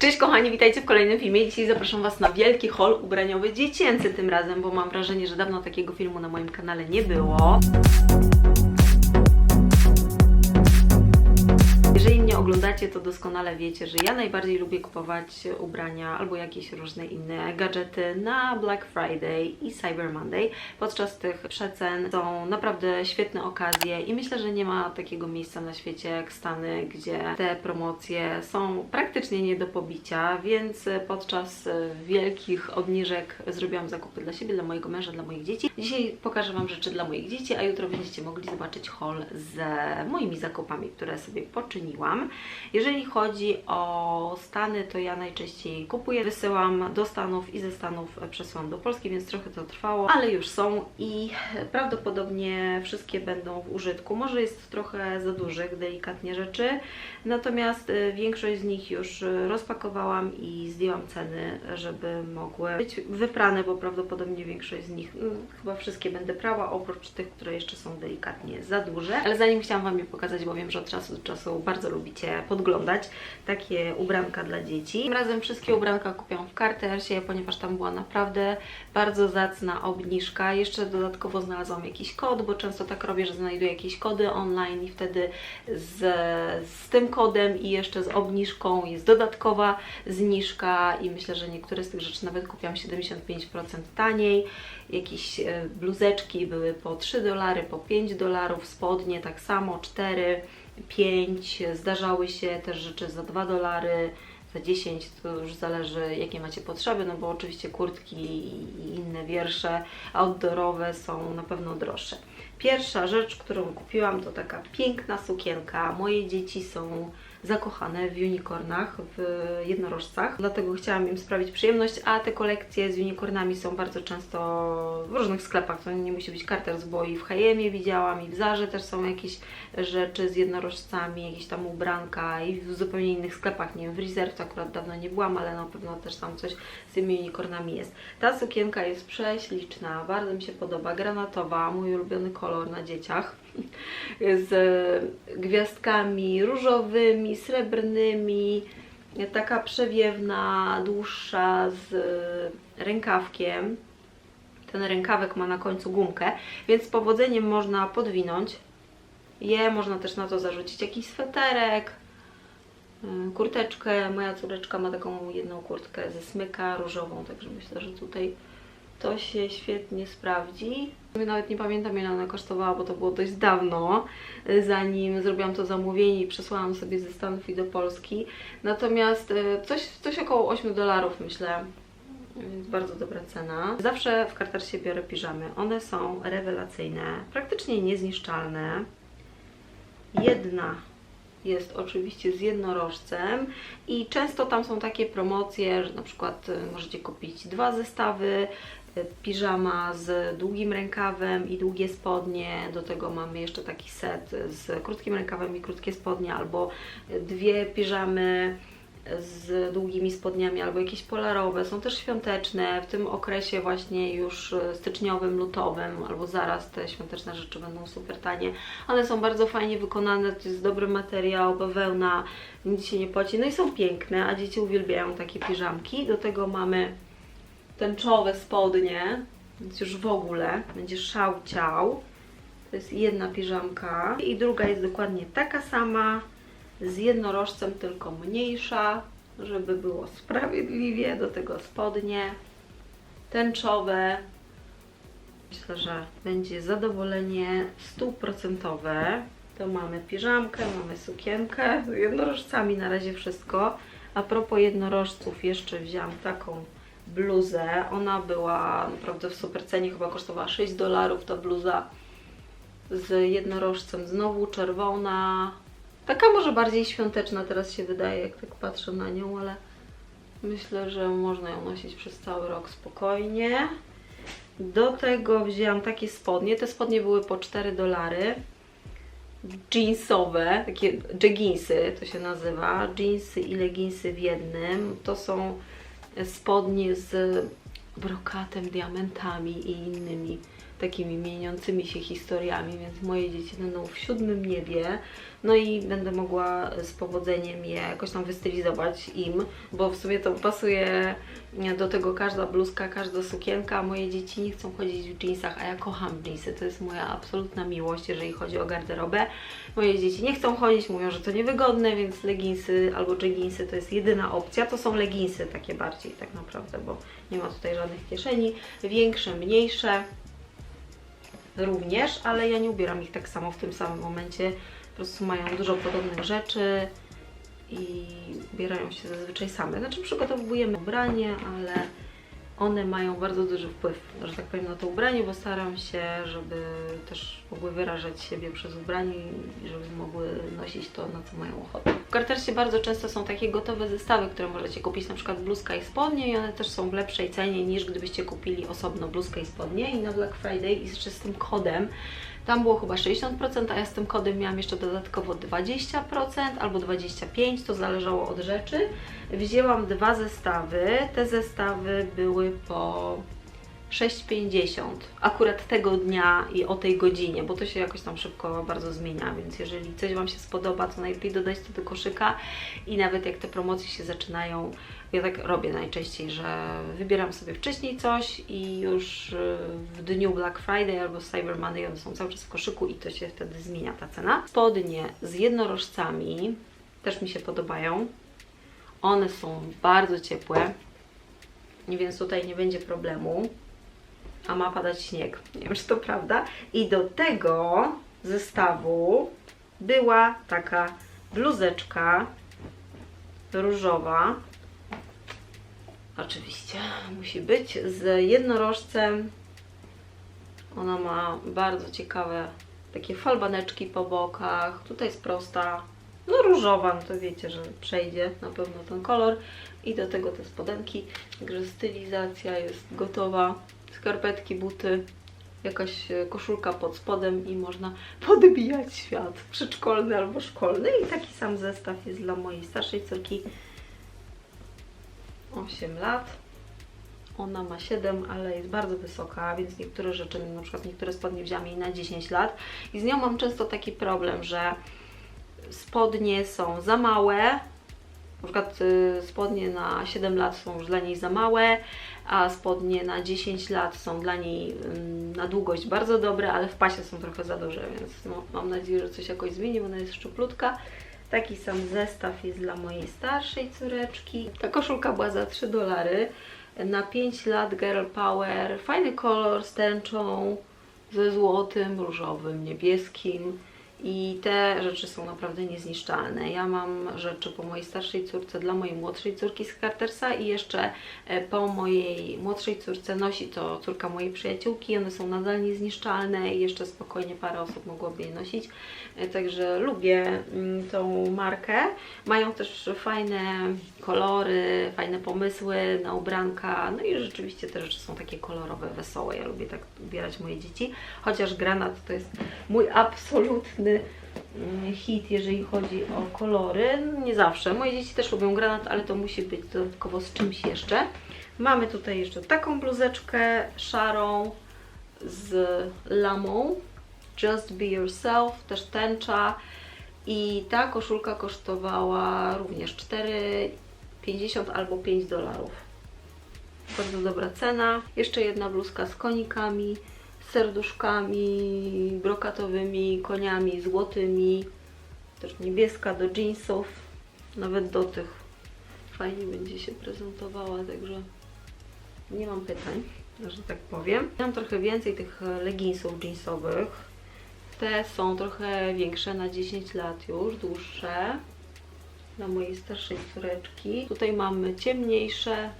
Cześć kochani, witajcie w kolejnym filmie. Dzisiaj zapraszam Was na wielki haul ubraniowy dziecięcy tym razem, bo mam wrażenie, że dawno takiego filmu na moim kanale nie było. Oglądacie, to doskonale wiecie, że ja najbardziej lubię kupować ubrania albo jakieś różne inne gadżety na Black Friday i Cyber Monday. Podczas tych przecen są naprawdę świetne okazje i myślę, że nie ma takiego miejsca na świecie jak Stany, gdzie te promocje są praktycznie nie do pobicia, więc podczas wielkich obniżek zrobiłam zakupy dla siebie, dla mojego męża, dla moich dzieci. Dzisiaj pokażę Wam rzeczy dla moich dzieci, a jutro będziecie mogli zobaczyć haul z moimi zakupami, które sobie poczyniłam. Jeżeli chodzi o Stany, to ja najczęściej kupuję, wysyłam do Stanów i ze Stanów przesyłam do Polski, więc trochę to trwało, ale już są i prawdopodobnie wszystkie będą w użytku. Może jest trochę za dużych, delikatnie rzeczy, natomiast y, większość z nich już rozpakowałam i zdjęłam ceny, żeby mogły być wyprane, bo prawdopodobnie większość z nich, no, chyba wszystkie będę prała, oprócz tych, które jeszcze są delikatnie za duże. Ale zanim chciałam Wam je pokazać, bo wiem, że od czasu do czasu bardzo lubicie podglądać takie ubranka dla dzieci. Tym razem wszystkie ubranka kupiłam w Cartersie, ponieważ tam była naprawdę bardzo zacna obniżka. Jeszcze dodatkowo znalazłam jakiś kod, bo często tak robię, że znajduję jakieś kody online i wtedy z, z tym kodem i jeszcze z obniżką jest dodatkowa zniżka i myślę, że niektóre z tych rzeczy nawet kupiłam 75% taniej. Jakieś e, bluzeczki były po 3 dolary, po 5 dolarów, spodnie tak samo 4 5, zdarzały się też rzeczy za 2 dolary, za 10, to już zależy jakie macie potrzeby, no bo oczywiście kurtki i inne wiersze outdoorowe są na pewno droższe. Pierwsza rzecz, którą kupiłam to taka piękna sukienka. Moje dzieci są zakochane w unicornach, w jednorożcach, dlatego chciałam im sprawić przyjemność, a te kolekcje z unicornami są bardzo często w różnych sklepach, to nie musi być Carter's, bo i w H&M widziałam, i w Zarze też są jakieś rzeczy z jednorożcami, jakieś tam ubranka i w zupełnie innych sklepach, nie wiem, w Reserve to akurat dawno nie byłam, ale na pewno też tam coś z tymi unicornami jest. Ta sukienka jest prześliczna, bardzo mi się podoba, granatowa, mój ulubiony kolor na dzieciach z gwiazdkami różowymi, srebrnymi, taka przewiewna, dłuższa z rękawkiem. Ten rękawek ma na końcu gumkę, więc z powodzeniem można podwinąć je, można też na to zarzucić jakiś sweterek, y, kurteczkę. Moja córeczka ma taką jedną kurtkę ze smyka różową, także myślę, że tutaj to się świetnie sprawdzi. Nawet nie pamiętam ile ona kosztowała, bo to było dość dawno, zanim zrobiłam to zamówienie i przesłałam sobie ze Stanów i do Polski. Natomiast y, coś, coś około 8 dolarów myślę, więc bardzo dobra cena. Zawsze w kartersie biorę piżamy. One są rewelacyjne, praktycznie niezniszczalne. Jedna jest oczywiście z jednorożcem i często tam są takie promocje, że na przykład y, możecie kupić dwa zestawy, y, piżama z długim rękawem i długie spodnie, do tego mamy jeszcze taki set z krótkim rękawem i krótkie spodnie, albo dwie piżamy z długimi spodniami albo jakieś polarowe, są też świąteczne, w tym okresie właśnie już styczniowym, lutowym albo zaraz te świąteczne rzeczy będą super tanie. One są bardzo fajnie wykonane, to jest dobry materiał, bawełna, nic się nie płaci, no i są piękne, a dzieci uwielbiają takie piżamki. Do tego mamy tęczowe spodnie, więc już w ogóle będzie szał ciał. To jest jedna piżamka i druga jest dokładnie taka sama, z jednorożcem, tylko mniejsza, żeby było sprawiedliwie. Do tego spodnie tęczowe. Myślę, że będzie zadowolenie stuprocentowe. To mamy piżamkę, mamy sukienkę z jednorożcami na razie wszystko. A propos jednorożców, jeszcze wzięłam taką bluzę. Ona była naprawdę w super cenie, chyba kosztowała 6 dolarów ta bluza z jednorożcem. Znowu czerwona, Taka może bardziej świąteczna teraz się wydaje, jak tak patrzę na nią, ale myślę, że można ją nosić przez cały rok spokojnie. Do tego wzięłam takie spodnie. Te spodnie były po 4 dolary. Jeansowe, takie jeginsy to się nazywa. Jeansy i leginsy w jednym. To są spodnie z brokatem, diamentami i innymi takimi mieniącymi się historiami, więc moje dzieci będą w siódmym niebie. No i będę mogła z powodzeniem je jakoś tam wystylizować im, bo w sumie to pasuje do tego każda bluzka, każda sukienka. Moje dzieci nie chcą chodzić w jeansach, a ja kocham jeansy. To jest moja absolutna miłość, jeżeli chodzi o garderobę. Moje dzieci nie chcą chodzić, mówią, że to niewygodne, więc leginsy albo jogginsy to jest jedyna opcja. To są leginsy takie bardziej tak naprawdę, bo nie ma tutaj żadnych kieszeni. Większe, mniejsze również, ale ja nie ubieram ich tak samo w tym samym momencie. Po prostu mają dużo podobnych rzeczy i ubierają się zazwyczaj same. Znaczy przygotowujemy ubranie, ale one mają bardzo duży wpływ, że tak powiem, na to ubranie, bo staram się, żeby też mogły wyrażać siebie przez ubranie i żeby mogły nosić to, na co mają ochotę. W Cartersie bardzo często są takie gotowe zestawy, które możecie kupić, na przykład bluzka i spodnie i one też są w lepszej cenie niż gdybyście kupili osobno bluzkę i spodnie i na Black Friday i jeszcze z tym kodem tam było chyba 60%, a ja z tym kodem miałam jeszcze dodatkowo 20% albo 25%, to zależało od rzeczy. Wzięłam dwa zestawy. Te zestawy były po 6,50 akurat tego dnia i o tej godzinie, bo to się jakoś tam szybko bardzo zmienia, więc jeżeli coś Wam się spodoba, to najlepiej dodać to do koszyka i nawet jak te promocje się zaczynają, ja tak robię najczęściej, że wybieram sobie wcześniej coś i już y, w dniu Black Friday albo Cyber Monday one są cały czas w koszyku i to się wtedy zmienia ta cena. Spodnie z jednorożcami też mi się podobają. One są bardzo ciepłe, więc tutaj nie będzie problemu a ma padać śnieg. Nie wiem, czy to prawda. I do tego zestawu była taka bluzeczka różowa. Oczywiście musi być z jednorożcem. Ona ma bardzo ciekawe takie falbaneczki po bokach. Tutaj jest prosta, no różowa, no to wiecie, że przejdzie na pewno ten kolor. I do tego te spodenki, także stylizacja jest gotowa skarpetki, buty, jakaś e, koszulka pod spodem i można podbijać świat przedszkolny albo szkolny. I taki sam zestaw jest dla mojej starszej córki 8 lat. Ona ma 7, ale jest bardzo wysoka, więc niektóre rzeczy, na przykład niektóre spodnie wzięłam jej na 10 lat i z nią mam często taki problem, że spodnie są za małe, na przykład y, spodnie na 7 lat są już dla niej za małe, a spodnie na 10 lat są dla niej na długość bardzo dobre, ale w pasie są trochę za duże, więc no, mam nadzieję, że coś jakoś zmieni, bo ona jest szczuplutka. Taki sam zestaw jest dla mojej starszej córeczki. Ta koszulka była za 3 dolary. Na 5 lat Girl Power. Fajny kolor z tęczą, ze złotym, różowym, niebieskim. I te rzeczy są naprawdę niezniszczalne. Ja mam rzeczy po mojej starszej córce dla mojej młodszej córki z Cartersa i jeszcze e, po mojej młodszej córce nosi to córka mojej przyjaciółki. One są nadal niezniszczalne i jeszcze spokojnie parę osób mogłoby je nosić. E, także lubię mm, tą markę. Mają też fajne kolory, fajne pomysły na ubranka. No i rzeczywiście te rzeczy są takie kolorowe, wesołe. Ja lubię tak ubierać moje dzieci. Chociaż granat to jest mój absolutny Mm, hit, jeżeli chodzi o kolory. Nie zawsze. Moje dzieci też lubią granat, ale to musi być dodatkowo z czymś jeszcze. Mamy tutaj jeszcze taką bluzeczkę szarą z lamą. Just Be Yourself, też tęcza. I ta koszulka kosztowała również 4,50 albo 5 dolarów. Bardzo dobra cena. Jeszcze jedna bluzka z konikami serduszkami brokatowymi, koniami złotymi, też niebieska do jeansów, nawet do tych fajnie będzie się prezentowała, także nie mam pytań, że tak powiem. Mam trochę więcej tych leginsów jeansowych. Te są trochę większe, na 10 lat już, dłuższe. Dla mojej starszej córeczki. Tutaj mamy ciemniejsze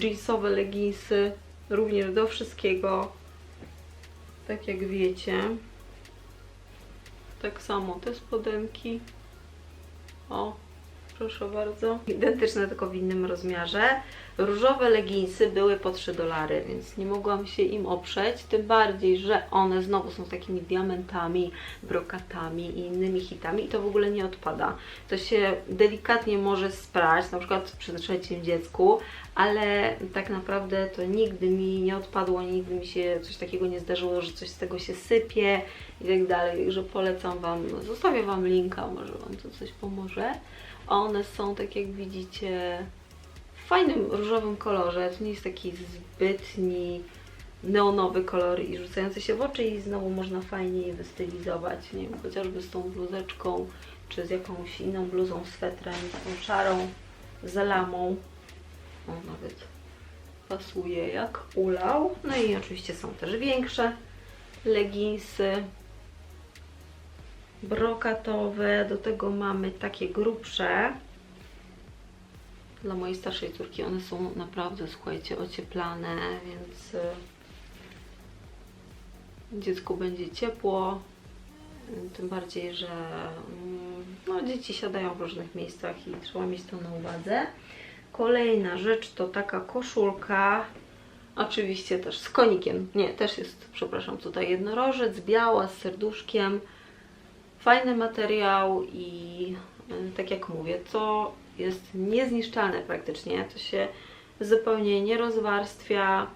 jeansowe leginsy, również do wszystkiego tak jak wiecie. Tak samo te spodenki. O, Proszę bardzo. Identyczne, tylko w innym rozmiarze. Różowe leginsy były po 3 dolary, więc nie mogłam się im oprzeć. Tym bardziej, że one znowu są takimi diamentami, brokatami i innymi hitami i to w ogóle nie odpada. To się delikatnie może sprać, na przykład przy trzecim dziecku, ale tak naprawdę to nigdy mi nie odpadło, nigdy mi się coś takiego nie zdarzyło, że coś z tego się sypie i tak dalej. Także polecam Wam, zostawię Wam linka, może Wam to coś pomoże. One są, tak jak widzicie, w fajnym różowym kolorze. To nie jest taki zbytni neonowy kolor i rzucający się w oczy i znowu można fajnie je wystylizować, nie wiem, chociażby z tą bluzeczką, czy z jakąś inną bluzą, swetrem, z tą szarą, lamą. O, nawet pasuje jak ulał. No i oczywiście są też większe leginsy brokatowe, do tego mamy takie grubsze. Dla mojej starszej córki one są naprawdę, słuchajcie, ocieplane, więc y, dziecku będzie ciepło. Tym bardziej, że mm, no, dzieci siadają w różnych miejscach i trzeba mieć to na uwadze. Kolejna rzecz to taka koszulka, oczywiście też z konikiem. Nie, też jest, przepraszam, tutaj jednorożec, biała z serduszkiem. Fajny materiał i tak jak mówię, to jest niezniszczalne praktycznie. To się zupełnie nie rozwarstwia,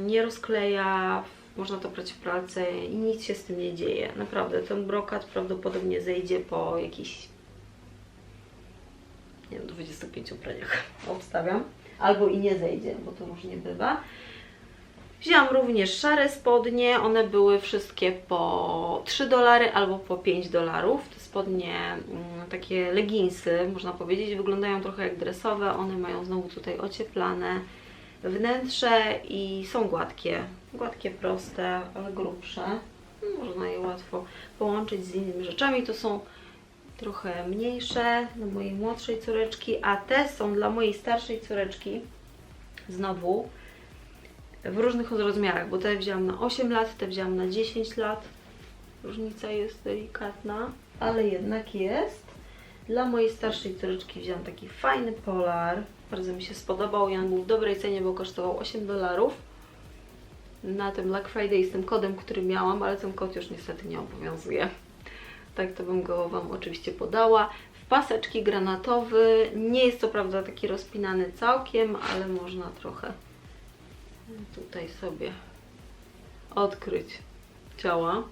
nie rozkleja, można to brać w pralce i nic się z tym nie dzieje. Naprawdę, ten brokat prawdopodobnie zejdzie po jakichś nie wiem, 25 praniach obstawiam. Albo i nie zejdzie, bo to różnie bywa. Wzięłam również szare spodnie, one były wszystkie po 3 dolary albo po 5 dolarów. Te spodnie, mm, takie leginsy, można powiedzieć, wyglądają trochę jak dresowe. One mają znowu tutaj ocieplane wnętrze i są gładkie. Gładkie, proste, ale grubsze. Można je łatwo połączyć z innymi rzeczami. To są trochę mniejsze dla mojej młodszej córeczki, a te są dla mojej starszej córeczki znowu w różnych rozmiarach, bo te wzięłam na 8 lat, te wzięłam na 10 lat. Różnica jest delikatna, ale jednak jest. Dla mojej starszej córeczki wzięłam taki fajny polar. Bardzo mi się spodobał on był w dobrej cenie, bo kosztował 8 dolarów. Na tym Black Friday z tym kodem, który miałam, ale ten kod już niestety nie obowiązuje. Tak to bym go Wam oczywiście podała. W paseczki granatowy. Nie jest to prawda taki rozpinany całkiem, ale można trochę tutaj sobie odkryć ciała.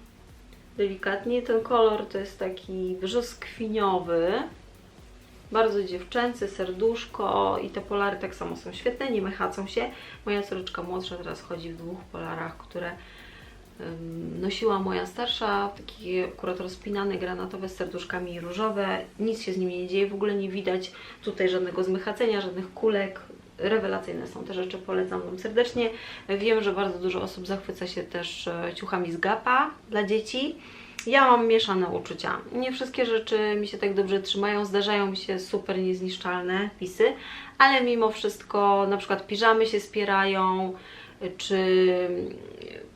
Delikatnie ten kolor to jest taki brzoskwiniowy, bardzo dziewczęcy, serduszko i te polary tak samo są świetne, nie mychacą się. Moja córeczka młodsza teraz chodzi w dwóch polarach, które nosiła moja starsza, takie akurat rozpinane, granatowe z serduszkami różowe. Nic się z nimi nie dzieje, w ogóle nie widać tutaj żadnego zmychacenia, żadnych kulek. Rewelacyjne są te rzeczy, polecam Wam serdecznie. Wiem, że bardzo dużo osób zachwyca się też e, ciuchami z Gapa dla dzieci. Ja mam mieszane uczucia. Nie wszystkie rzeczy mi się tak dobrze trzymają, zdarzają mi się super niezniszczalne pisy, ale mimo wszystko na przykład piżamy się spierają, czy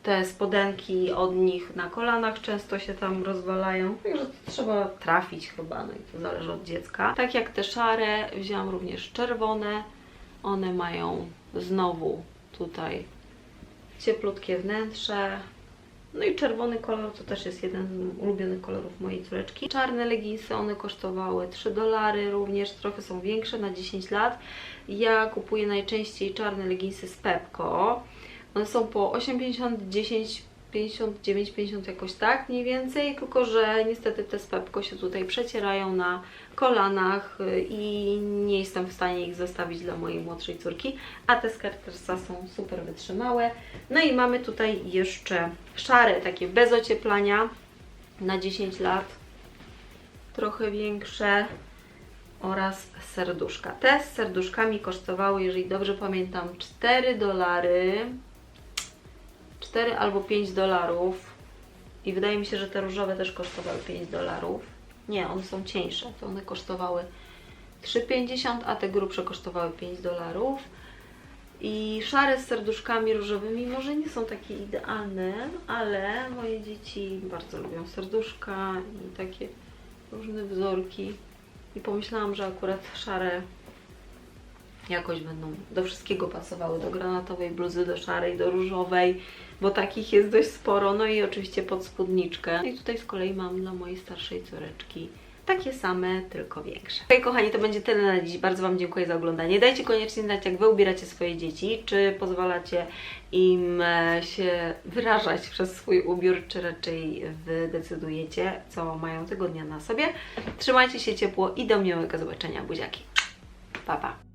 te spodenki od nich na kolanach często się tam rozwalają. Także trzeba trafić chyba, no i to zależy od dziecka. Tak jak te szare, wzięłam również czerwone. One mają znowu tutaj cieplutkie wnętrze. No i czerwony kolor to też jest jeden z ulubionych kolorów mojej córeczki. Czarne leginsy, one kosztowały 3 dolary również, trochę są większe na 10 lat. Ja kupuję najczęściej czarne leginsy z Pepco. One są po 8,50, 10, 59, 50 jakoś tak mniej więcej, tylko że niestety te z Pepco się tutaj przecierają na kolanach y, i nie jestem w stanie ich zostawić dla mojej młodszej córki, a te Skechtersa są super wytrzymałe. No i mamy tutaj jeszcze szare, takie bez ocieplania na 10 lat, trochę większe oraz serduszka. Te z serduszkami kosztowały, jeżeli dobrze pamiętam, 4 dolary 4 albo 5 dolarów i wydaje mi się, że te różowe też kosztowały 5 dolarów. Nie, one są cieńsze, to one kosztowały 3,50, a te grubsze kosztowały 5 dolarów. I szare z serduszkami różowymi może nie są takie idealne, ale moje dzieci bardzo lubią serduszka i takie różne wzorki. I pomyślałam, że akurat szare jakoś będą do wszystkiego pasowały, do granatowej bluzy, do szarej, do różowej, bo takich jest dość sporo, no i oczywiście pod spódniczkę. No I tutaj z kolei mam dla mojej starszej córeczki takie same, tylko większe. Okej, kochani, to będzie tyle na dziś. Bardzo Wam dziękuję za oglądanie. Dajcie koniecznie znać, jak Wy ubieracie swoje dzieci, czy pozwalacie im e, się wyrażać przez swój ubiór, czy raczej Wy decydujecie, co mają tego dnia na sobie. Trzymajcie się ciepło i do miłego zobaczenia, buziaki. Pa, pa.